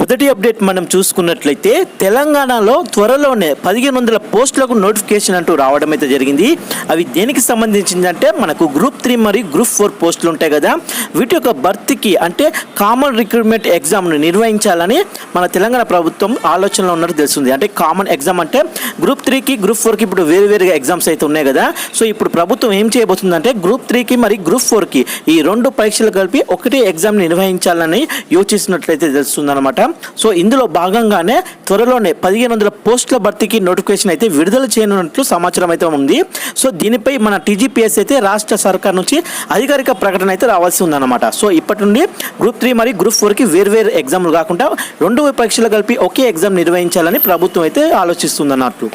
మొదటి అప్డేట్ మనం చూసుకున్నట్లయితే తెలంగాణలో త్వరలోనే పదిహేను వందల పోస్టులకు నోటిఫికేషన్ అంటూ రావడం అయితే జరిగింది. అవి దేనికి సంబంధించిందంటే మనకు గ్రూప్ త్రీ మరియు గ్రూప్ ఫోర్ పోస్టులు ఉంటాయి కదా. వీటి యొక్క భర్తీకి అంటే కామన్ రిక్రూట్మెంట్ ఎగ్జామ్ను నిర్వహించాలని మన తెలంగాణ ప్రభుత్వం ఆలోచనలో ఉన్నట్టు తెలుస్తుంది. అంటే కామన్ ఎగ్జామ్ అంటే గ్రూప్ త్రీకి గ్రూప్ ఫోర్కి ఇప్పుడు వేరు వేరుగా ఎగ్జామ్స్ అయితే ఉన్నాయి కదా. సో ఇప్పుడు ప్రభుత్వం ఏం చేయబోతుందంటే గ్రూప్ త్రీకి మరి గ్రూప్ ఫోర్కి ఈ రెండు పరీక్షలు కలిపి ఒకటే ఎగ్జామ్ని నిర్వహించాలని యోచిస్తున్నట్లయితే తెలుస్తుంది అనమాట సో ఇందులో భాగంగానే త్వరలోనే పదిహేను వందల పోస్టుల భర్తీకి నోటిఫికేషన్ అయితే విడుదల చేయనున్నట్లు సమాచారం అయితే ఉంది. సో దీనిపై మన టీజీపీఎస్ అయితే రాష్ట్ర సర్కార్ నుంచి అధికారిక ప్రకటన అయితే రావాల్సి ఉందన్నమాట. సో ఇప్పటి నుండి గ్రూప్ త్రీ మరియు గ్రూప్ ఫోర్కి వేర్వేరు ఎగ్జామ్లు కాకుండా రెండు పరీక్షలు కలిపి ఒకే ఎగ్జామ్ నిర్వహించాలని ప్రభుత్వం అయితే ఆలోచిస్తుందన్నట్లు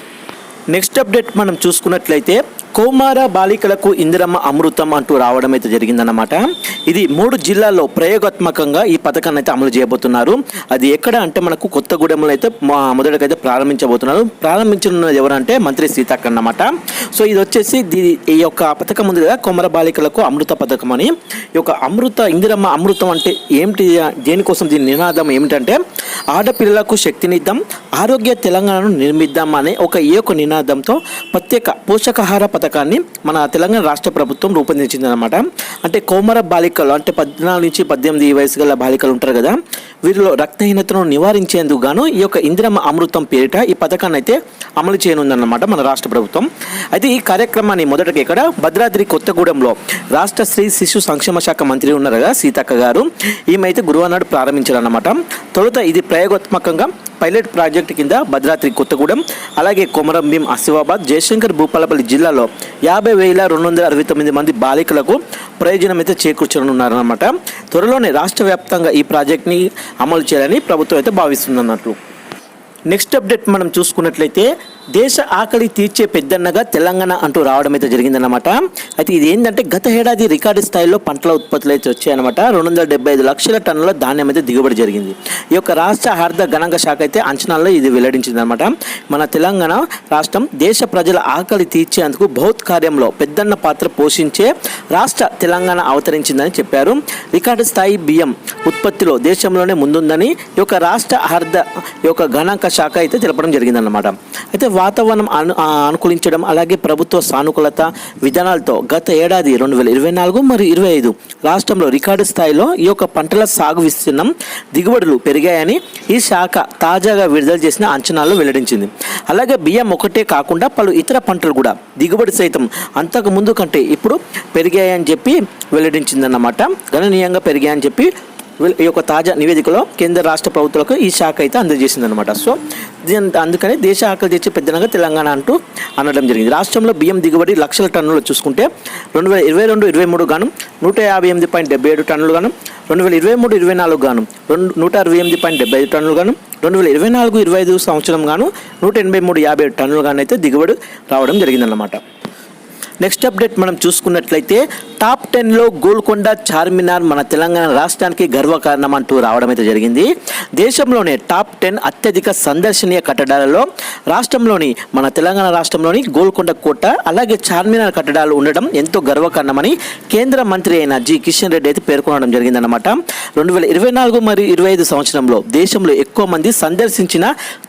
నెక్స్ట్ అప్డేట్ మనం చూసుకున్నట్లయితే కౌమార బాలికలకు ఇందిరమ్మ అమృతం అంటూ రావడం అయితే జరిగిందన్నమాట. ఇది మూడు జిల్లాల్లో ప్రయోగాత్మకంగా ఈ పథకాన్ని అయితే అమలు చేయబోతున్నారు. అది ఎక్కడ అంటే మనకు కొత్తగూడెంలో అయితే మా మొదటికైతే ప్రారంభించబోతున్నారు. ప్రారంభించనున్నది ఎవరంటే మంత్రి సీతక్క అన్నమాట. సో ఇది వచ్చేసి దీ- ఈ యొక్క పథకం ఉంది కదా కొమర బాలికలకు అమృత పథకం అని. ఈ యొక్క అమృత ఇందిరమ్మ అమృతం అంటే ఏమిటి దేనికోసం దీని నినాదం ఏమిటంటే ఆడపిల్లలకు శక్తినిద్దాం ఆరోగ్య తెలంగాణను నిర్మిద్దాం అనే ఒక ఈ యొక్క నినాదంతో ప్రత్యేక పోషకాహార పథకాన్ని మన తెలంగాణ రాష్ట్ర ప్రభుత్వం రూపొందించిందనమాట అంటే కౌమర బాలికలు అంటే పద్నాలుగు నుంచి పద్దెనిమిది వయసు గల బాలికలు ఉంటారు కదా వీరిలో రక్తహీనతను నివారించేందుకు గాను ఈ యొక్క ఇందిరమ్మ అమృతం పేరిట ఈ పథకాన్ని అయితే అమలు చేయనుందన్నమాట మన రాష్ట్ర ప్రభుత్వం. అయితే ఈ కార్యక్రమాన్ని మొదటగా ఇక్కడ భద్రాద్రి కొత్తగూడెంలో రాష్ట్ర స్త్రీ శిశు సంక్షేమ శాఖ మంత్రి ఉన్నారుగా సీతక్క గారు. ఈమె అయితే గురువారం ప్రారంభించారన్నమాట. తొలుత ఇది ప్రయోగాత్మకంగా పైలట్ ప్రాజెక్ట్ కింద భద్రాద్రి కొత్తగూడెం అలాగే కొమరం భీం ఆసిఫాబాద్ జయశంకర్ భూపాలపల్లి జిల్లాలో యాభై వేల రెండు వందల అరవై తొమ్మిది మంది బాలికలకు ప్రయోజనం అయితే చేకూర్చనున్నారన్నమాట. త్వరలోనే రాష్ట్ర వ్యాప్తంగా ఈ ప్రాజెక్ట్ని అమలు చేయాలని ప్రభుత్వం అయితే భావిస్తుందన్నట్లు. నెక్స్ట్ అప్డేట్ మనం చూసుకున్నట్లయితే దేశ ఆకలి తీర్చే పెద్దన్నగా తెలంగాణ అంటూ రావడం అయితే జరిగిందన్నమాట. అయితే ఇది ఏంటంటే గత ఏడాది రికార్డు స్థాయిలో పంటల ఉత్పత్తులు అయితే వచ్చాయన్నమాట. రెండు వందల డెబ్బై ఐదు లక్షల టన్నుల ధాన్యం అయితే దిగుబడి జరిగింది. ఈ యొక్క రాష్ట్ర ఆహార గణాంక శాఖ అయితే అంచనాల్లో ఇది వెల్లడించింది అనమాట మన తెలంగాణ రాష్ట్రం దేశ ప్రజల ఆకలి తీర్చేందుకు బౌత్ కార్యంలో పెద్దన్న పాత్ర పోషించే రాష్ట్ర తెలంగాణ అవతరించిందని చెప్పారు. రికార్డు స్థాయి బియ్యం ఉత్పత్తిలో దేశంలోనే ముందుందని ఈ యొక్క రాష్ట్ర ఆహార యొక్క గణాంక శాఖ అయితే తెలపడం జరిగిందన్నమాట. అయితే వాతావరణం అను అనుకూలించడం అలాగే ప్రభుత్వ సానుకూలత విధానాలతో గత ఏడాది రెండు వేల ఇరవై నాలుగు మరియు ఇరవై ఐదు రాష్ట్రంలో రికార్డు స్థాయిలో ఈ యొక్క పంటల సాగు విస్తీర్ణం దిగుబడులు పెరిగాయని ఈ శాఖ తాజాగా విడుదల చేసిన అంచనాల్లో వెల్లడించింది. అలాగే బియ్యం ఒకటే కాకుండా పలు ఇతర పంటలు కూడా దిగుబడి సైతం అంతకు ముందు కంటే ఇప్పుడు పెరిగాయని చెప్పి వెల్లడించిందన్నమాట. గణనీయంగా పెరిగాయని చెప్పి ఈ యొక్క తాజా నివేదికలో కేంద్ర రాష్ట్ర ప్రభుత్వాలకు ఈ శాఖ అయితే అందజేసిందనమాట సో దీని అందుకని దేశ ఆకలి తెచ్చే పెద్దనగా తెలంగాణ అంటూ అనడం జరిగింది. రాష్ట్రంలో బియ్యం దిగుబడి లక్షల టన్నులు చూసుకుంటే రెండు వేల ఇరవై రెండు ఇరవై మూడు గాను నూట యాభై ఎనిమిది పాయింట్ డెబ్బై ఏడు టన్నులు గాను రెండు వేల ఇరవై మూడు ఇరవై నాలుగు గాను రెండు నూట అరవై ఎనిమిది పాయింట్ డెబ్బై ఐదు టన్నులు గాను రెండు వేల ఇరవై నాలుగు ఇరవై ఐదు సంవత్సరం గాను నూట ఎనభై మూడు యాభై ఏడు టన్నులు గాను అయితే దిగుబడి రావడం జరిగిందన్నమాట. నెక్స్ట్ అప్డేట్ మనం చూసుకున్నట్లయితే టాప్ టెన్లో గోల్కొండ చార్మినార్ మన తెలంగాణ రాష్ట్రానికి గర్వకారణం అంటూ రావడం అయితే జరిగింది. దేశంలోనే టాప్ టెన్ అత్యధిక సందర్శనీయ కట్టడాలలో రాష్ట్రంలోని మన తెలంగాణ రాష్ట్రంలోని గోల్కొండ కోట అలాగే చార్మినార్ కట్టడాలు ఉండడం ఎంతో గర్వకారణమని కేంద్ర మంత్రి అయిన జి. కిషన్ రెడ్డి అయితే పేర్కొనడం జరిగిందన్నమాట. రెండు వేల ఇరవై నాలుగు మరియు ఇరవై ఐదు సంవత్సరంలో దేశంలో ఎక్కువ మంది సందర్శించిన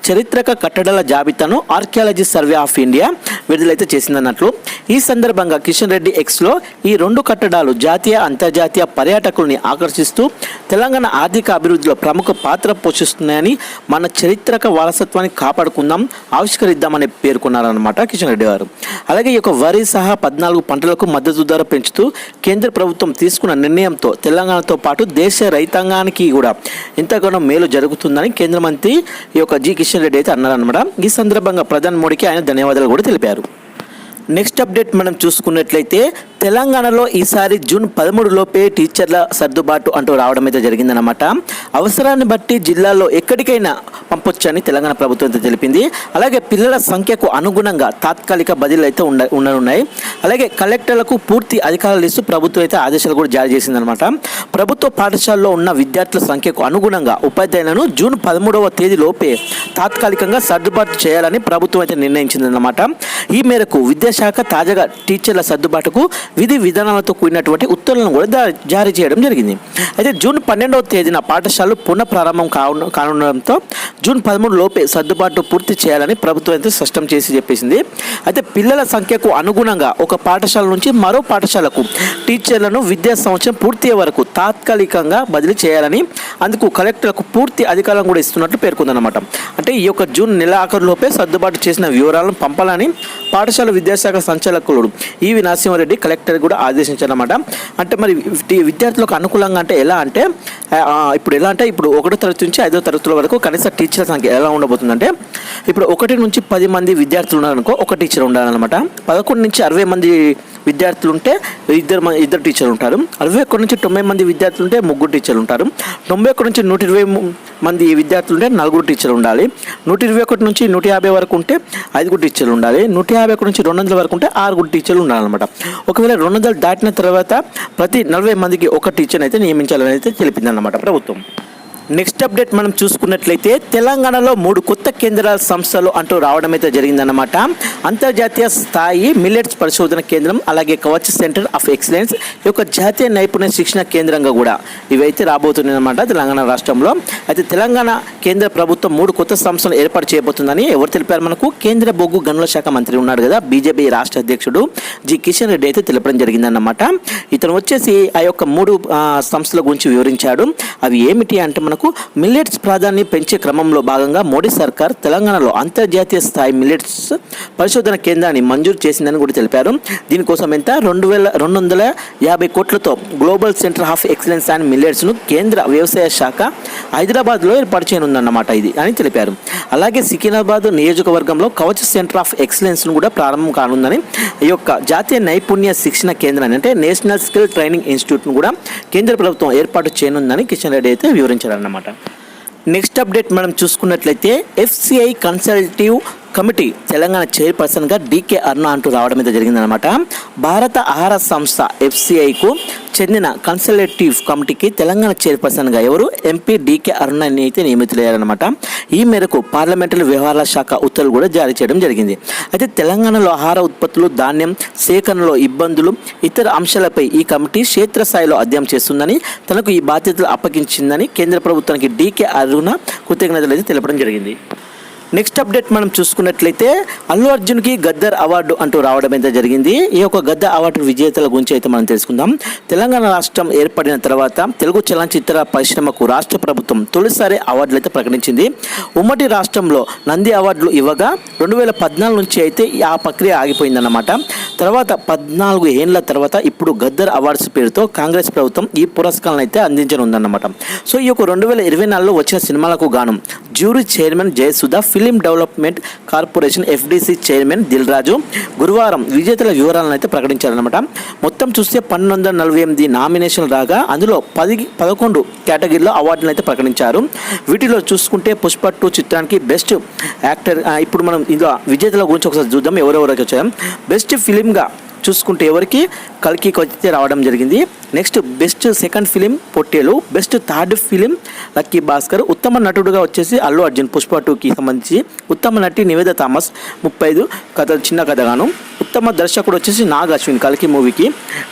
చరిత్రక కట్టడాల జాబితాను ఆర్కియాలజీ సర్వే ఆఫ్ ఇండియా విడుదలైతే చేసిందన్నట్లు. ఈ సందర్భంగా కిషన్ రెడ్డి ఎక్స్లో ఈ రెండు కట్టడాలు జాతీయ అంతర్జాతీయ పర్యాటకుల్ని ఆకర్షిస్తూ తెలంగాణ ఆర్థిక అభివృద్ధిలో ప్రముఖ పాత్ర పోషిస్తున్నాయని మన చరిత్రక వారసత్వాన్ని కాపాడుకుందాం ఆవిష్కరిద్దామని పేర్కొన్నారన్నమాట కిషన్ రెడ్డి గారు. అలాగే ఈ యొక్క వరి సహా పద్నాలుగు పంటలకు మద్దతు ధర పెంచుతూ కేంద్ర ప్రభుత్వం తీసుకున్న నిర్ణయంతో తెలంగాణతో పాటు దేశ రైతాంగానికి కూడా ఎంతగానో మేలు జరుగుతుందని కేంద్ర మంత్రి ఈ యొక్క జి కిషన్ రెడ్డి అయితే అన్నారన్నమాట. ఈ సందర్భంగా ప్రధాని మోడీకి ఆయన ధన్యవాదాలు కూడా తెలిపారు. నెక్స్ట్ అప్డేట్ మనం చూసుకున్నట్లయితే తెలంగాణలో ఈసారి జూన్ పదమూడు లోపే టీచర్ల సర్దుబాటు అంటూ రావడం అయితే జరిగిందనమాట అవసరాన్ని బట్టి జిల్లాలో ఎక్కడికైనా పంపొచ్చని తెలంగాణ ప్రభుత్వం అయితే తెలిపింది. అలాగే పిల్లల సంఖ్యకు అనుగుణంగా తాత్కాలిక బదిలీలు అయితే ఉండ ఉండనున్నాయి. అలాగే కలెక్టర్లకు పూర్తి అధికారాలు ఇస్తూ ప్రభుత్వం అయితే ఆదేశాలు కూడా జారీ చేసిందనమాట ప్రభుత్వ పాఠశాలలో ఉన్న విద్యార్థుల సంఖ్యకు అనుగుణంగా ఉపాధ్యాయులను జూన్ పదమూడవ తేదీలోపే తాత్కాలికంగా సర్దుబాటు చేయాలని ప్రభుత్వం అయితే నిర్ణయించిందన్నమాట. ఈ మేరకు విద్యాశాఖ తాజాగా టీచర్ల సర్దుబాటుకు విధి విధానాలతో కూడినటువంటి ఉత్తర్వులను కూడా జారీ చేయడం జరిగింది. అయితే జూన్ పన్నెండవ తేదీన పాఠశాలలు పునః ప్రారంభం కాను కానుండడంతో జూన్ పదమూడు లోపే సర్దుబాటు పూర్తి చేయాలని ప్రభుత్వం అయితే స్పష్టం చేసి చెప్పేసింది. అయితే పిల్లల సంఖ్యకు అనుగుణంగా ఒక పాఠశాల నుంచి మరో పాఠశాలకు టీచర్లను విద్యా సంవత్సరం పూర్తి వరకు తాత్కాలికంగా బదిలీ చేయాలని అందుకు కలెక్టర్లకు పూర్తి అధికారం కూడా ఇస్తున్నట్లు పేర్కొందన్నమాట. అంటే ఈ యొక్క జూన్ నెల ఆఖరులోపే సర్దుబాటు చేసిన వివరాలను పంపాలని పాఠశాల విద్యాశాఖ సంచాలకులు ఈవి నరసింహారెడ్డి కలెక్టర్ కూడా ఆదేశించారన్నమాట. అంటే మరి విద్యార్థులకు అనుకూలంగా అంటే ఎలా అంటే ఇప్పుడు ఎలా అంటే ఇప్పుడు ఒకటో తరగతి నుంచి ఐదో తరగతుల వరకు కనీస టీచర్ సంఖ్య ఎలా ఉండబోతుందంటే ఇప్పుడు ఒకటి నుంచి పది మంది విద్యార్థులు ఉన్నారనుకో ఒక టీచర్ ఉండాలన్నమాట. పదకొండు నుంచి అరవై మంది విద్యార్థులు ఉంటే ఇద్దరు మ- ఇద్దరు టీచర్లు ఉంటారు. అరవై ఒకటి నుంచి తొంభై మంది విద్యార్థులు ఉంటే ముగ్గురు టీచర్లు ఉంటారు. తొంభై ఒకటి నుంచి నూట ఇరవై మంది విద్యార్థులు ఉంటే నలుగురు టీచర్లు ఉండాలి. నూట ఇరవై ఒకటి నుంచి నూట యాభై వరకు ఉంటే ఐదుగురు టీచర్లు ఉండాలి. నూట యాభై ఒకటి నుంచి రెండు వందల వరకు ఉంటే ఆరుగురు టీచర్లు ఉండాలన్నమాట. ఒకవేళ రెండు వందలు దాటిన తర్వాత ప్రతి నలభై మందికి ఒక టీచర్ అయితే నియమించాలని అయితే తెలిపిందన్నమాట. ప్రభుత్వం. నెక్స్ట్ అప్డేట్ మనం చూసుకున్నట్లయితే తెలంగాణలో మూడు కొత్త కేంద్రాల సంస్థలు అంటూ రావడం అయితే జరిగిందన్నమాట. అంతర్జాతీయ స్థాయి మిల్లెట్స్ పరిశోధన కేంద్రం అలాగే కవచ్ సెంటర్ ఆఫ్ ఎక్సలెన్స్ ఈ యొక్క జాతీయ నైపుణ్య శిక్షణ కేంద్రంగా కూడా ఇవైతే రాబోతున్నాయన్నమాట తెలంగాణ రాష్ట్రంలో. అయితే తెలంగాణ కేంద్ర ప్రభుత్వం మూడు కొత్త సంస్థలు ఏర్పాటు చేయబోతుందని ఎవరు తెలిపారు మనకు? కేంద్ర బొగ్గు గనుల శాఖ మంత్రి ఉన్నాడు కదా బీజేపీ రాష్ట్ర అధ్యక్షుడు జి. కిషన్ రెడ్డి అయితే తెలపడం జరిగిందన్నమాట. ఇతను వచ్చేసి ఆ యొక్క మూడు సంస్థల గురించి వివరించాడు. అవి ఏమిటి అంటే మనకు మిల్లెట్స్ ప్రాధాన్యం పెంచే క్రమంలో భాగంగా మోడీ సర్కార్ తెలంగాణలో అంతర్జాతీయ స్థాయి మిల్లెట్స్ పరిశోధన కేంద్రాన్ని మంజూరు చేసిందని కూడా తెలిపారు. దీనికోసం ఎంత? రెండు వేల రెండు వందల యాభై కోట్లతో global centre of excellence and మిల్లెట్స్ను కేంద్ర వ్యవసాయ శాఖ హైదరాబాద్లో ఏర్పాటు చేయనుందన్నమాట ఇది అని తెలిపారు. అలాగే సికింద్రాబాద్ నియోజకవర్గంలో కవచ్ సెంటర్ ఆఫ్ ఎక్సలెన్స్ను కూడా ప్రారంభం కానుందని ఈ యొక్క జాతీయ నైపుణ్య శిక్షణ కేంద్రాన్ని అంటే నేషనల్ స్కిల్ ట్రైనింగ్ ఇన్స్టిట్యూట్ను కూడా కేంద్ర ప్రభుత్వం ఏర్పాటు చేయనుందని కిషన్ రెడ్డి అయితే వివరించారన్నమాట. నెక్స్ట్ అప్డేట్ మనం చూసుకున్నట్లయితే ఎఫ్సిఐ కన్సల్టివ్ కమిటీ తెలంగాణ చైర్పర్సన్గా డీకే అరుణ అంటూ రావడం అయితే జరిగిందనమాట భారత ఆహార సంస్థ ఎఫ్సిఐకు చెందిన కన్సల్టేటివ్ కమిటీకి తెలంగాణ చైర్పర్సన్గా ఎవరు? ఎంపీ డీకే అరుణ అయితే నియమితులయ్యారనమాట ఈ మేరకు పార్లమెంటరీ వ్యవహారాల శాఖ ఉత్తర్వులు కూడా జారీ చేయడం జరిగింది. అయితే తెలంగాణలో ఆహార ఉత్పత్తులు ధాన్యం సేకరణలో ఇబ్బందులు ఇతర అంశాలపై ఈ కమిటీ క్షేత్రస్థాయిలో అధ్యయనం చేస్తుందని తనకు ఈ బాధ్యతలు అప్పగించిందని కేంద్ర ప్రభుత్వానికి డీకే అరుణ కృతజ్ఞతలు అయితే తెలపడం జరిగింది. నెక్స్ట్ అప్డేట్ మనం చూసుకున్నట్లయితే అల్లు అర్జున్కి గద్దర్ అవార్డు అంటూ రావడం అయితే జరిగింది. ఈ యొక్క గద్దర్ అవార్డు విజేతల గురించి అయితే మనం తెలుసుకుందాం. తెలంగాణ రాష్ట్రం ఏర్పడిన తర్వాత తెలుగు చలనచిత్ర పరిశ్రమకు రాష్ట్ర ప్రభుత్వం తొలిసారి అవార్డులు అయితే ప్రకటించింది. ఉమ్మడి రాష్ట్రంలో నంది అవార్డులు ఇవ్వగా రెండు వేల పద్నాలుగు నుంచి అయితే ఆ ప్రక్రియ ఆగిపోయిందన్నమాట. తర్వాత పద్నాలుగు ఏళ్ళ తర్వాత ఇప్పుడు గద్దర్ అవార్డ్స్ పేరుతో కాంగ్రెస్ ప్రభుత్వం ఈ పురస్కారాలను అయితే అందించనుందన్నమాట. సో ఈ యొక్క రెండు వేల ఇరవై నాలుగులో వచ్చిన సినిమాలకు గాను jury chairman Jayasudha film development corporation FDC chairman Dil Raju గురువారం విజేతల వివరాలను అయితే ప్రకటించారనమాట మొత్తం చూస్తే పన్నెండు వందల నలభై ఎనిమిది నామినేషన్లు రాగా అందులో పది పదకొండు కేటగిరీలో అవార్డులను అయితే ప్రకటించారు. వీటిలో చూసుకుంటే పుష్ప టూ చిత్రానికి బెస్ట్ యాక్టర్ ఇప్పుడు మనం ఇందులో విజేతల గురించి ఒకసారి చూద్దాం ఎవరెవరికి వచ్చారు బెస్ట్ ఫిలింగా చూసుకుంటే ఎవరికి కల్కి అయితే రావడం జరిగింది. Next best second film Pottel best third film lucky Bhaskar ఉత్తమ నటుడుగా వచ్చేసి అల్లు అర్జున్ పుష్ప టూకి సంబంధించి ఉత్తమ నటి నివేద థామస్ ముప్పై ఐదు కథ చిన్న కథగాను. ఉత్తమ దర్శకుడు వచ్చేసి నాగ్ అశ్విన్ కల్కి మూవీకి.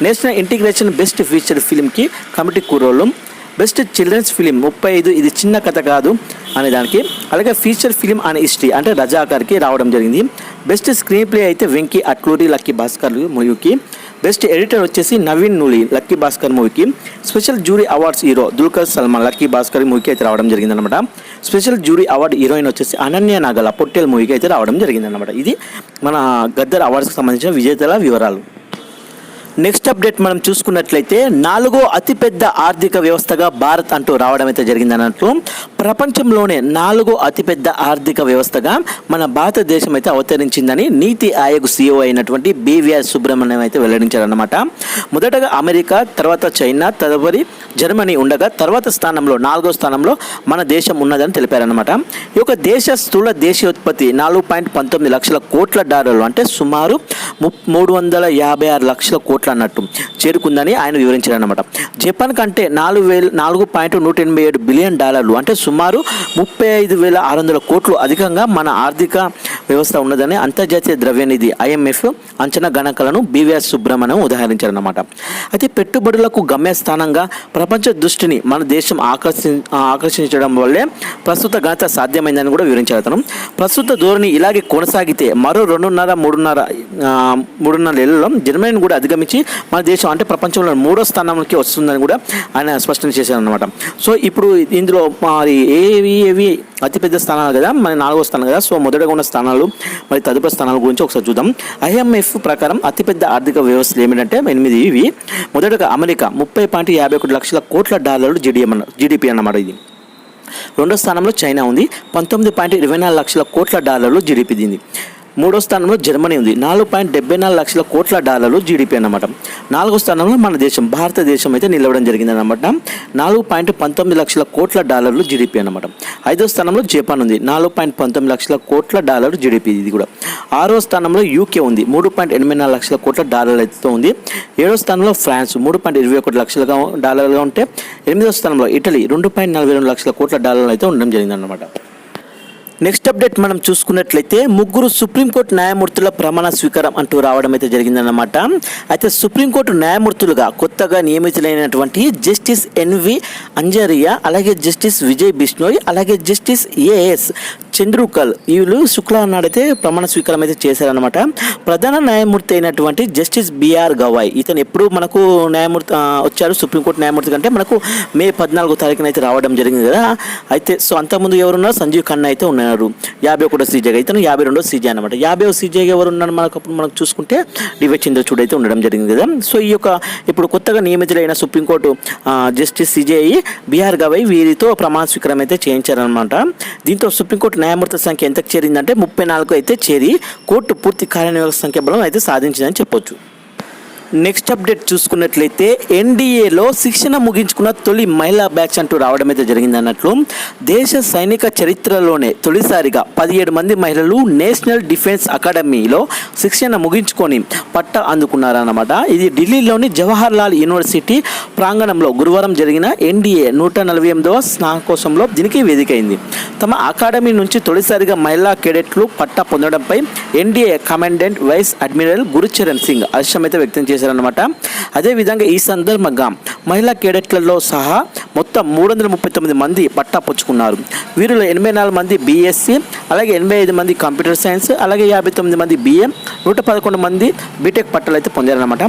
నేషనల్ ఇంటిగ్రేషన్ బెస్ట్ ఫీచర్ ఫిలింకి కమిటీ కూరోళ్ళు. బెస్ట్ చిల్డ్రన్స్ ఫిలిం ముప్పై ఐదు ఇది చిన్న కథ కాదు అనే దానికి. అలాగే ఫీచర్ ఫిలిం అనే హిస్టరీ అంటే రజాకర్కి రావడం జరిగింది. బెస్ట్ స్క్రీన్ ప్లే అయితే వెంకీ అట్లూరి లక్కీ భాస్కర్ మూవీకి. బెస్ట్ ఎడిటర్ వచ్చేసి నవీన్ నూలి లక్కీ భాస్కర్ మూవీకి. Special jury awards hero Dulquer Salmaan lucky Bhaskar మూవీకి అయితే రావడం జరిగిందనమాట స్పెషల్ జూరీ అవార్డు హీరోయిన్ వచ్చేసి అనన్య నాగల పొట్టేల్ మూవీకి అయితే రావడం జరిగిందనమాట ఇది మన గద్దర్ అవార్డ్స్కి సంబంధించిన విజేతల వివరాలు. నెక్స్ట్ అప్డేట్ మనం చూసుకున్నట్లయితే నాలుగో అతిపెద్ద ఆర్థిక వ్యవస్థగా భారత్ అంటూ రావడం అయితే జరిగింది అన్నట్లు ప్రపంచంలోనే నాలుగో అతిపెద్ద ఆర్థిక వ్యవస్థగా మన భారతదేశం అయితే అవతరించిందని నీతి ఆయోగ్ సీఈఓ అయినటువంటి బీవీఆర్ సుబ్రహ్మణ్యం అయితే వెల్లడించారన్నమాట. మొదటగా అమెరికా తర్వాత చైనా తదుపరి జర్మనీ ఉండగా తర్వాత స్థానంలో నాలుగో స్థానంలో మన దేశం ఉన్నదని తెలిపారన్నమాట. ఈ యొక్క దేశ స్థూల దేశీయోత్పత్తి నాలుగు పాయింట్ పంతొమ్మిది లక్షల కోట్ల డాలర్లు అంటే సుమారు ముప్ మూడు వందల యాభై ఆరు లక్షల కోట్ల అన్నట్టు చేరుకుందని ఆయన వివరించారన్నమాట. జపాన్ కంటే నాలుగు వేల నాలుగు పాయింట్ నూట ఎనభై ఏడు బిలియన్ డాలర్లు అంటే సుమారు ముప్పై ఐదు వేల ఆరు వందల కోట్లు అధికంగా మన ఆర్థిక వ్యవస్థ ఉన్నదని అంతర్జాతీయ ద్రవ్యనిధి ఐఎంఎఫ్ అంచనా గణాంకాలను బీవీఎస్ సుబ్రహ్మణ్యం ఉదాహరించారన్నమాట. అయితే పెట్టుబడులకు గమ్యస్థానంగా ప్రపంచ దృష్టిని మన దేశం ఆకర్షి ఆకర్షించడం వల్లే ప్రస్తుత ఘనత సాధ్యమైందని కూడా వివరించారు అతను. ప్రస్తుత ధోరణి ఇలాగే కొనసాగితే మరో రెండున్నర మూడున్నర మూడున్నర ఏళ్ళలో జర్మనీని కూడా అధిగమించి మన దేశం అంటే ప్రపంచంలో మూడో స్థానంలోకి వస్తుందని కూడా ఆయన స్పష్టం చేశారు అనమాట సో ఇప్పుడు ఇందులో మరి ఏవి ఏవి అతిపెద్ద స్థానాలు కదా? మన నాలుగో స్థానం కదా? సో మొదటగా ఉన్న స్థానాలు మరి తదుపరి స్థానాల గురించి ఒకసారి చూద్దాం. ఐఎంఎఫ్ ప్రకారం అతిపెద్ద ఆర్థిక వ్యవస్థలు ఏమిటంటే ఎనిమిది ఇవి. మొదటగా అమెరికా ముప్పై పాయింట్ యాభై ఒకటి లక్షల కోట్ల డాలర్లు జీడిఎం జీడిపి అన్నమాట ఇది. రెండో స్థానంలో చైనా ఉంది పంతొమ్మిది పాయింట్ ఇరవై నాలుగు లక్షల కోట్ల డాలర్లు జీడిపి దింది మూడో స్థానంలో జర్మనీ ఉంది. నాలుగు పాయింట్ డెబ్బై నాలుగు లక్షల కోట్ల డాలర్లు జీడిపి అన్నమాట. నాలుగో స్థానంలో మన దేశం భారతదేశం అయితే నిలవడం జరిగింది అన్నమాట నాలుగు పాయింట్ పంతొమ్మిది లక్షల కోట్ల డాలర్లు జీడిపి అన్నమాట. ఐదో స్థానంలో జపాన్ ఉంది. నాలుగు పాయింట్ పంతొమ్మిది లక్షల కోట్ల డాలర్లు జీడిపి ఇది కూడా. ఆరో స్థానంలో యూకే ఉంది. మూడు పాయింట్ ఎనిమిది నాలుగు లక్షల కోట్ల డాలర్లతో ఉంది. ఏడో స్థానంలో ఫ్రాన్స్ మూడు పాయింట్ ఇరవై ఒకటి లక్షలుగా డాలర్లుగా ఉంటే ఎనిమిదో స్థానంలో ఇటలీ రెండు పాయింట్ నలభై రెండు లక్షల కోట్ల డాలర్లు అయితే ఉండడం జరిగింది అన్నమాట నెక్స్ట్ అప్డేట్ మనం చూసుకున్నట్లయితే ముగ్గురు సుప్రీంకోర్టు న్యాయమూర్తుల ప్రమాణ స్వీకారం అంటూ రావడం అయితే జరిగిందన్నమాట. అయితే సుప్రీంకోర్టు న్యాయమూర్తులుగా కొత్తగా నియమితులైనటువంటి జస్టిస్ ఎన్వి అంజరియా అలాగే జస్టిస్ విజయ్ బిష్ణోయ్ అలాగే జస్టిస్ ఏఎస్ చంద్రుకల్ వీళ్ళు శుక్రవారం నాడైతే ప్రమాణ స్వీకారం అయితే చేశారనమాట ప్రధాన న్యాయమూర్తి అయినటువంటి జస్టిస్ బిఆర్ గవాయ్ ఇతను ఎప్పుడు మనకు న్యాయమూర్తి వచ్చారు సుప్రీంకోర్టు న్యాయమూర్తి కంటే మనకు మే పద్నాలుగో తారీఖున అయితే రావడం జరిగింది కదా. అయితే సో అంతకుముందు ఎవరున్నారు? సంజీవ్ ఖన్నా అయితే ఉన్నారు. యాభై ఒకటో సీజేగా ఇతను యాభై రెండో సీజే అనమాట యాభై సీజేగా ఎవరు ఉన్నారు మనకు అప్పుడు మనకు చూసుకుంటే డివై చంద్రచూడ్ అయితే ఉండడం జరిగింది కదా. సో ఈ యొక్క ఇప్పుడు కొత్తగా నియమితులైన supreme court justice CJI BR Gavai వీరితో ప్రమాణ స్వీకారం అయితే చేయించారనమాట దీంతో సుప్రీంకోర్టు న్యాయమూర్తుల సంఖ్య ఎంతకు చేరిందంటే ముప్పై నాలుగు అయితే చేరి కోర్టు పూర్తి కార్యనిర్వాహక సంఖ్య బలం అయితే సాధించిందని చెప్పొచ్చు. నెక్స్ట్ అప్డేట్ చూసుకున్నట్లయితే ఎన్డీఏలో శిక్షణ ముగించుకున్న తొలి మహిళా బ్యాచ్ అంటూ రావడం అయితే జరిగింది అన్నట్లు దేశ సైనిక చరిత్రలోనే తొలిసారిగా పదిహేడు మంది మహిళలు నేషనల్ డిఫెన్స్ అకాడమీలో శిక్షణ ముగించుకొని పట్ట అందుకున్నారన్నమాట. ఇది ఢిల్లీలోని జవహర్ లాల్ యూనివర్సిటీ ప్రాంగణంలో గురువారం జరిగిన ఎన్డీఏ నూట నలభై ఎనిమిదవ స్నాకోశంలో దీనికి వేదికైంది. తమ అకాడమీ నుంచి తొలిసారిగా మహిళా కేడెట్లు పట్టా పొందడంపై NDA commandant vice admiral Gurcharan Singh హర్షం అయితే వ్యక్తం చేశారనమాట అదేవిధంగా ఈ సందర్భంగా మహిళా కేడెట్లలో సహా మొత్తం మూడు వందల ముప్పై తొమ్మిది మంది పట్టా పుచ్చుకున్నారు. వీరిలో ఎనభై నాలుగు మంది బీఎస్సీ అలాగే ఎనభై ఐదు మంది కంప్యూటర్ సైన్స్ అలాగే యాభై తొమ్మిది మంది బిఏ నూట పదకొండు మంది బీటెక్ పట్టాలు అయితే పొందారనమాట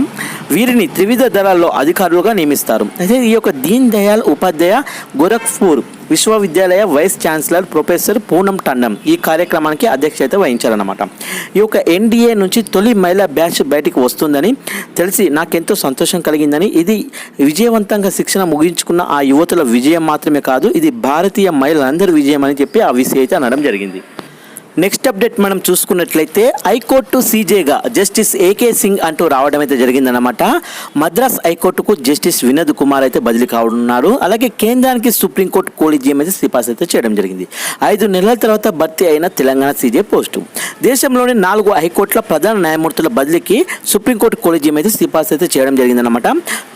వీరిని త్రివిధ దళాల్లో అధికారులుగా నియమిస్తారు. అయితే ఈ యొక్క దీన్ దయాళ్ ఉపాధ్యాయ గోరఖ్పూర్ విశ్వవిద్యాలయ vice chancellor professor Poonam Tandon ఈ కార్యక్రమానికి అధ్యక్షత వహించారన్నమాట. ఈ యొక్క ఎన్డీఏ నుంచి తొలి మహిళా బ్యాచ్ బయటికి వస్తుందని తెలిసి నాకెంతో సంతోషం కలిగిందని ఇది విజయవంతంగా శిక్షణ ముగించుకున్న ఆ యువతుల విజయం మాత్రమే కాదు ఇది భారతీయ మహిళలందరి విజయం అని చెప్పి ఆ విషయం అయితే అనడం జరిగింది. నెక్స్ట్ అప్డేట్ మనం చూసుకున్నట్లయితే హైకోర్టు సీజేగా జస్టిస్ ఏకే సింగ్ అంటూ రావడం అయితే జరిగిందనమాట మద్రాస్ హైకోర్టుకు జస్టిస్ వినోద్ కుమార్ అయితే బదిలీ కావడున్నారు అలాగే కేంద్రానికి సుప్రీంకోర్టు కోలిజియం అయితే సిఫార్సు అయితే చేయడం జరిగింది. ఐదు నెలల తర్వాత భర్తీ అయిన తెలంగాణ సీజే పోస్టు. దేశంలోని నాలుగు హైకోర్టుల ప్రధాన న్యాయమూర్తుల బదిలీకి సుప్రీంకోర్టు కోలిజియం అయితే సిఫార్సు అయితే చేయడం జరిగిందనమాట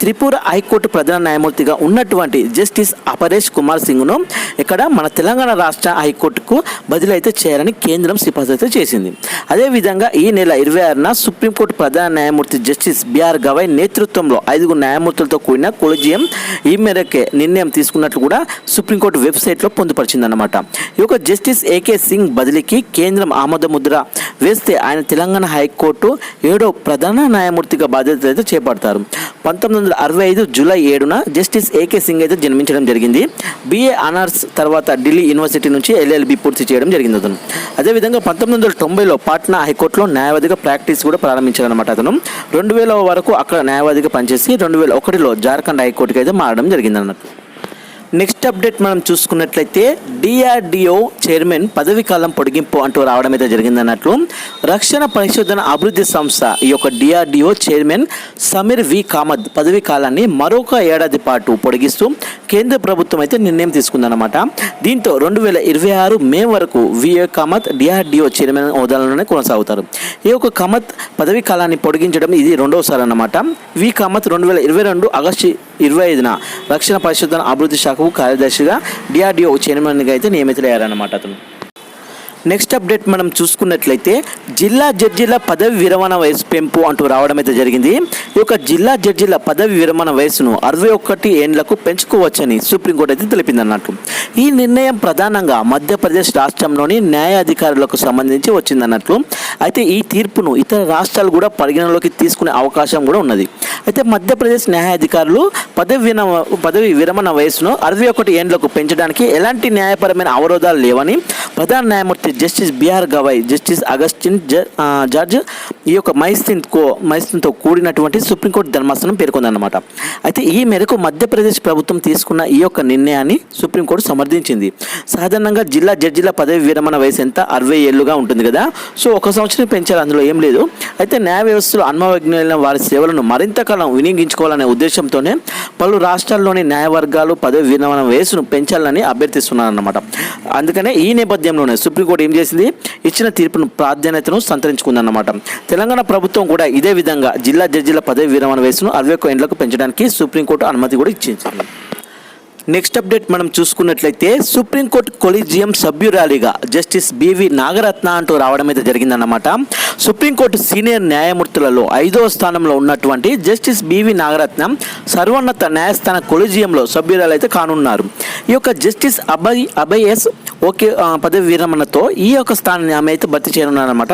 త్రిపుర హైకోర్టు ప్రధాన న్యాయమూర్తిగా ఉన్నటువంటి జస్టిస్ అపరేష్ కుమార్ సింగ్ను ఇక్కడ మన తెలంగాణ రాష్ట్ర హైకోర్టుకు బదిలీ అయితే చేయాలని కేంద్రం సిఫార్సు చేసింది. అదేవిధంగా ఈ నెల ఇరవై ఆరున సుప్రీంకోర్టు ప్రధాన న్యాయమూర్తి జస్టిస్ బిఆర్ గవై నేతృత్వంలో ఐదుగురు న్యాయమూర్తులతో కూడిన కొలిజియం ఈ మేరకే నిర్ణయం తీసుకున్నట్లు కూడా సుప్రీంకోర్టు వెబ్సైట్లో పొందుపరిచిందన్నమాట. ఈ యొక్క జస్టిస్ ఏకే సింగ్ బదిలీకి కేంద్రం ఆమోదముద్ర వేస్తే ఆయన తెలంగాణ హైకోర్టు ఏడో ప్రధాన న్యాయమూర్తిగా బాధ్యతలు అయితే చేపడతారు. పంతొమ్మిది వందల అరవై ఐదు జూలై ఏడున జస్టిస్ ఏకే సింగ్ అయితే జన్మించడం జరిగింది. బిఏ ఆనర్స్ తర్వాత ఢిల్లీ యూనివర్సిటీ నుంచి ఎల్ఎల్బి పూర్తి చేయడం జరిగింది అతను అదేవిధంగా పంతొమ్మిది వందల తొంభైలో పాట్నా హైకోర్టులో న్యాయవాదిగా ప్రాక్టీస్ కూడా ప్రారంభించారనమాట అతను. రెండు వేల వరకు అక్కడ న్యాయవాదిగా పనిచేసి రెండు వేల ఒకటిలో జార్ఖండ్ హైకోర్టుకి అయితే మారడం జరిగిందన్నట్టు. నెక్స్ట్ అప్డేట్ మనం చూసుకున్నట్లయితే డిఆర్డిఓ చైర్మన్ పదవీకాలం పొడిగింపు అంటూ రావడం అయితే జరిగిందన్నట్లు. రక్షణ పరిశోధన అభివృద్ధి సంస్థ ఈ యొక్క DRDO chairman Sameer V Kamat పదవీకాలాన్ని మరొక ఏడాది పాటు పొడిగిస్తూ కేంద్ర ప్రభుత్వం అయితే నిర్ణయం తీసుకుందన్నమాట. దీంతో రెండు వేల ఇరవై ఆరు మే వరకు విఏ కామత్ డిఆర్డిఓ చైర్మన్ హోదాలోనే కొనసాగుతారు. ఈ యొక్క కామత్ పదవీకాలాన్ని పొడిగించడం ఇది రెండవసారి అన్నమాట. వి కామత్ రెండు వేల ఇరవై రెండు ఆగస్టు ఇరవై ఐదున రక్షణ పరిశోధన అభివృద్ధి శాఖ శాఖకు కార్యదర్శిగా డిఆర్డిఓ చైర్మన్గా అయితే నియమితులయ్యారన్నమాట అతను. నెక్స్ట్ అప్డేట్ మనం చూసుకున్నట్లయితే జిల్లా జడ్జిల పదవి విరమణ వయసు పెంపు అంటూ రావడం అయితే జరిగింది. ఈ యొక్క జిల్లా జడ్జిల పదవి విరమణ వయసును అరవై ఒకటి ఏండ్లకు పెంచుకోవచ్చని సుప్రీంకోర్టు అయితే తెలిపింది అన్నట్టు. ఈ నిర్ణయం ప్రధానంగా మధ్యప్రదేశ్ రాష్ట్రంలోని న్యాయాధికారులకు సంబంధించి వచ్చిందన్నట్లు అయితే ఈ తీర్పును ఇతర రాష్ట్రాలు కూడా పరిగణలోకి తీసుకునే అవకాశం కూడా ఉన్నది. అయితే మధ్యప్రదేశ్ న్యాయాధికారులు పదవి విన పదవి విరమణ వయసును అరవై ఒకటి ఏండ్లకు పెంచడానికి ఎలాంటి న్యాయపరమైన అవరోధాలు లేవని ప్రధాన న్యాయమూర్తి justice BR Gavai justice Augustine జ- జడ్జ్ ఈ యొక్క మైస్తిన్ కో మైస్తిన్తో కూడినటువంటి సుప్రీంకోర్టు ధర్మాసనం పేర్కొందన్నమాట. అయితే ఈ మేరకు మధ్యప్రదేశ్ ప్రభుత్వం తీసుకున్న ఈ యొక్క నిర్ణయాన్ని సుప్రీంకోర్టు సమర్థించింది. సాధారణంగా జిల్లా జడ్జిల పదవి విరమణ వయసు ఎంత? అరవై ఏళ్ళుగా ఉంటుంది కదా. సో ఒక సంవత్సరం పెంచాలి అందులో ఏం లేదు. అయితే న్యాయ వ్యవస్థలో అనుభవజ్ఞులైన వారి సేవలను మరింత కాలం వినియోగించుకోవాలనే ఉద్దేశంతోనే పలు రాష్ట్రాల్లోని న్యాయవర్గాలు పదవి విరమణ వయసును పెంచాలని అభ్యర్థిస్తున్నారన్నమాట. అందుకనే ఈ నేపథ్యంలోనే సుప్రీంకోర్టు ఏం చేసింది? ఇచ్చిన తీర్పును ప్రాధాన్యతను సంతరించుకుందన్నమాట. తెలంగాణ ప్రభుత్వం కూడా ఇదే విధంగా జిల్లా జడ్జిల పదవి విరమణ వయసును అరవై ఒక్క ఎండ్లకు పెంచడానికి సుప్రీంకోర్టు అనుమతి కూడా ఇచ్చింది. నెక్స్ట్ అప్డేట్ మనం చూసుకున్నట్లయితే సుప్రీంకోర్టు కొలిజియం సభ్యురాలిగా జస్టిస్ బివి నాగరత్న అంటూ రావడం అయితే జరిగిందన్నమాట. సుప్రీంకోర్టు సీనియర్ న్యాయమూర్తులలో ఐదవ స్థానంలో ఉన్నటువంటి జస్టిస్ బివి నాగరత్న సర్వోన్నత న్యాయస్థాన కొలిజియంలో సభ్యురాలు అయితే కానున్నారు. ఈ యొక్క జస్టిస్ అభయ్ అభయస్ ఓకే పదవి విరమణతో ఈ యొక్క స్థానాన్ని ఆమె అయితే భర్తీ చేయనున్నారన్నమాట.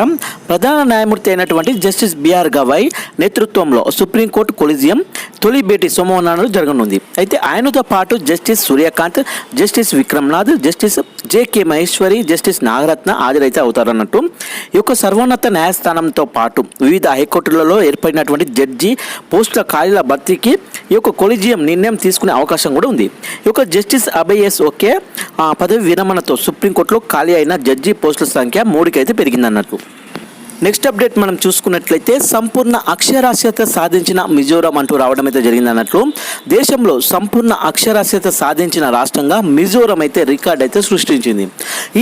ప్రధాన న్యాయమూర్తి అయినటువంటి జస్టిస్ బిఆర్ గవాయ్ నేతృత్వంలో సుప్రీంకోర్టు కొలిజియం తొలి భేటీ సోమవారం జరగనుంది. అయితే ఆయనతో పాటు justice justice Suryakant justice Vikramnath justice JK Maheshwari justice Nagarathna హాజరైతే అవుతారన్నట్టు. ఈ యొక్క సర్వోన్నత న్యాయస్థానంతో పాటు వివిధ హైకోర్టులలో ఏర్పడినటువంటి జడ్జి పోస్టుల ఖాళీల భర్తీకి ఈ యొక్క కొలిజియం నిర్ణయం తీసుకునే అవకాశం కూడా ఉంది. ఈ యొక్క జస్టిస్ అభయస్ ఓకే ఆ, పదవి విరమణతో సుప్రీంకోర్టులో ఖాళీ అయిన జడ్జి పోస్టుల సంఖ్య మూడుకైతే పెరిగిందన్నట్టు. నెక్స్ట్ అప్డేట్ మనం చూసుకున్నట్లయితే సంపూర్ణ అక్షరాస్యత సాధించిన మిజోరాం అంటూ రావడం అయితే జరిగింది అన్నట్లు దేశంలో సంపూర్ణ అక్షరాస్యత సాధించిన రాష్ట్రంగా మిజోరం అయితే రికార్డ్ అయితే సృష్టించింది.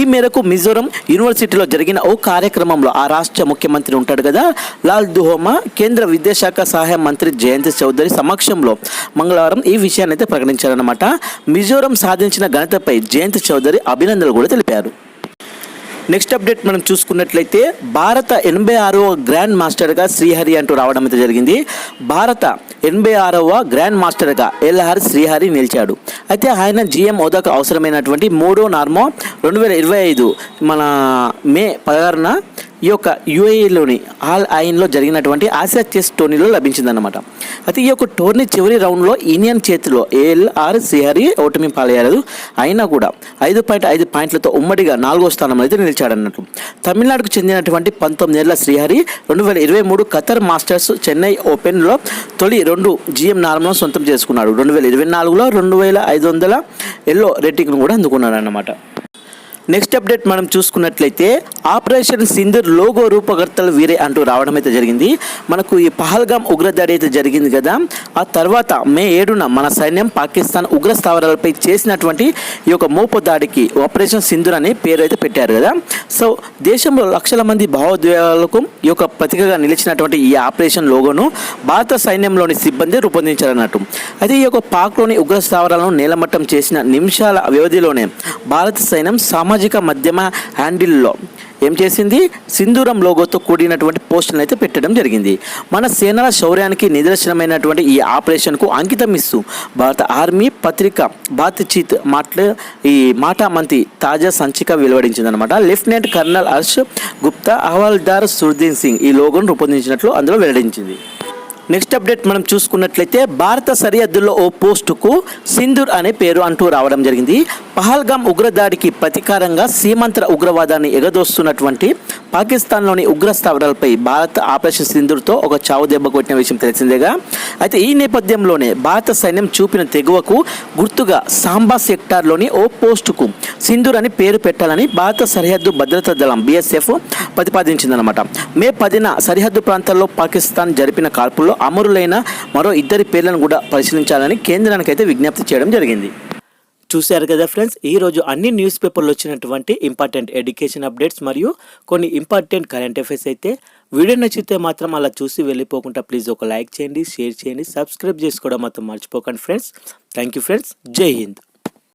ఈ మేరకు మిజోరం యూనివర్సిటీలో జరిగిన ఓ కార్యక్రమంలో ఆ రాష్ట్ర ముఖ్యమంత్రి ఉంటాడు కదా లాల్ దుహోమా కేంద్ర విద్యాశాఖ సహాయ మంత్రి జయంతి చౌదరి సమక్షంలో మంగళవారం ఈ విషయాన్ని అయితే ప్రకటించారన్నమాట. మిజోరం సాధించిన ఘనతపై జయంతి చౌదరి అభినందనలు కూడా తెలిపారు. నెక్స్ట్ అప్డేట్ మనం చూసుకున్నట్లయితే భారత ఎనభై ఆరవ గ్రాండ్ మాస్టర్గా శ్రీహరి అంటూ రావడం అయితే జరిగింది. భారత ఎనభై ఆరవ గ్రాండ్ మాస్టర్గా ఎల్ఆర్ శ్రీహరి నిలిచాడు. అయితే ఆయన జిఎం హోదాకు అవసరమైనటువంటి మూడో నార్మో రెండు వేల ఇరవై ఐదు మన మే పదహారున ఈ యొక్క యుఏఈలోని ఆల్ ఐన్లో జరిగినటువంటి ఆసియా చెస్ టోర్నీలో లభించిందన్నమాట. అయితే ఈ యొక్క టోర్నీ చివరి రౌండ్లో ఇండియన్ చేతిలో ఏఎల్ఆర్ శ్రీహరి ఓటమి పాలయ్యారు. అయినా కూడా ఐదు పాయింట్ ఐదు పాయింట్లతో ఉమ్మడిగా నాలుగో స్థానంలో అయితే నిలిచాడన్నట్టు. తమిళనాడుకు చెందినటువంటి పంతొమ్మిదేళ్ళ శ్రీహరి రెండు వేల ఇరవై మూడు ఖతర్ మాస్టర్స్ చెన్నై ఓపెన్లో తొలి రెండు జిఎం నార్మల్ సొంతం చేసుకున్నాడు. రెండు వేల ఇరవై నాలుగులో రెండు వేల ఐదు వందల ఎల్లో రేటింగ్ను కూడా అందుకున్నాడు అన్నమాట నెక్స్ట్ అప్డేట్ మనం చూసుకున్నట్లయితే ఆపరేషన్ సింధూర్ లోగో రూపకర్తలు వీరే అంటూ రావడం అయితే జరిగింది. మనకు ఈ పహల్గామ్ ఉగ్రదాడి అయితే జరిగింది కదా. ఆ తర్వాత మే ఏడున మన సైన్యం పాకిస్తాన్ ఉగ్ర స్థావరాలపై చేసినటువంటి ఈ యొక్క మోపు దాడికి ఆపరేషన్ సింధూర్ అని పేరు అయితే పెట్టారు కదా. సో దేశంలో లక్షల మంది భావోద్వేగాలకు ఈ యొక్క ప్రతీకగా నిలిచినటువంటి ఈ ఆపరేషన్ లోగోను భారత సైన్యంలోని సిబ్బంది రూపొందించారన్నట్టు. అయితే ఈ యొక్క పాక్లోని ఉగ్ర స్థావరాలను నేలమట్టం చేసిన నిమిషాల వ్యవధిలోనే భారత సైన్యం సామాజిక సామాజిక మాధ్యమ హ్యాండిల్లో ఏం చేసింది? సింధూరం లోగోతో కూడినటువంటి పోస్టులను అయితే పెట్టడం జరిగింది. మన సేనల శౌర్యానికి నిదర్శనమైనటువంటి ఈ ఆపరేషన్కు అంకితం ఇస్తూ భారత ఆర్మీ పత్రిక బాత్చీత్ మాట్ల ఈ మాటా మంతి తాజా సంచిక వెలువడించిందనమాట లెఫ్టినెంట్ కర్నల్ హర్ష్ గుప్తా హవాల్దార్ సుర్దీన్ సింగ్ ఈ లోగోను రూపొందించినట్లు అందులో వెల్లడించింది. నెక్స్ట్ అప్డేట్ మనం చూసుకున్నట్లయితే భారత సరిహద్దుల్లో ఓ పోస్టుకు సింధూర్ అనే పేరు అంటూ రావడం జరిగింది. పహల్గాం ఉగ్రదాడికి ప్రతీకారంగా సీమాంతర ఉగ్రవాదాన్ని ఎగదోస్తున్నటువంటి పాకిస్తాన్లోని ఉగ్ర స్థావరాలపై భారత్ ఆపరేషన్ సింధూర్తో ఒక చావు దెబ్బ కొట్టిన విషయం తెలిసిందేగా. అయితే ఈ నేపథ్యంలోనే భారత సైన్యం చూపిన తెగువకు గుర్తుగా సాంబా సెక్టార్లోని ఓ పోస్టుకు సింధూర్ అని పేరు పెట్టాలని భారత సరిహద్దు భద్రతా దళం బీఎస్ఎఫ్ ప్రతిపాదించిందనమాట మే పదిన సరిహద్దు ప్రాంతాల్లో పాకిస్తాన్ జరిపిన కాల్పుల్లో అమరులైన మరో ఇద్దరి పేర్లను కూడా పరిశీలించాలని కేంద్రానికి అయితే విజ్ఞప్తి చేయడం జరిగింది. చూశారు కదా ఫ్రెండ్స్ ఈ రోజు అన్ని న్యూస్ పేపర్లు వచ్చినటువంటి ఇంపార్టెంట్ ఎడ్యుకేషన్ అప్డేట్స్ మరియు కొన్ని ఇంపార్టెంట్ కరెంట్ అఫైర్స్ అయితే వీడియో నచ్చితే మాత్రం అలా చూసి వెళ్ళిపోకుండా ప్లీజ్ ఒక లైక్ చేయండి షేర్ చేయండి సబ్స్క్రైబ్ చేసుకోవడం మాత్రం మర్చిపోకండి ఫ్రెండ్స్. Thank you friends. జై హింద్.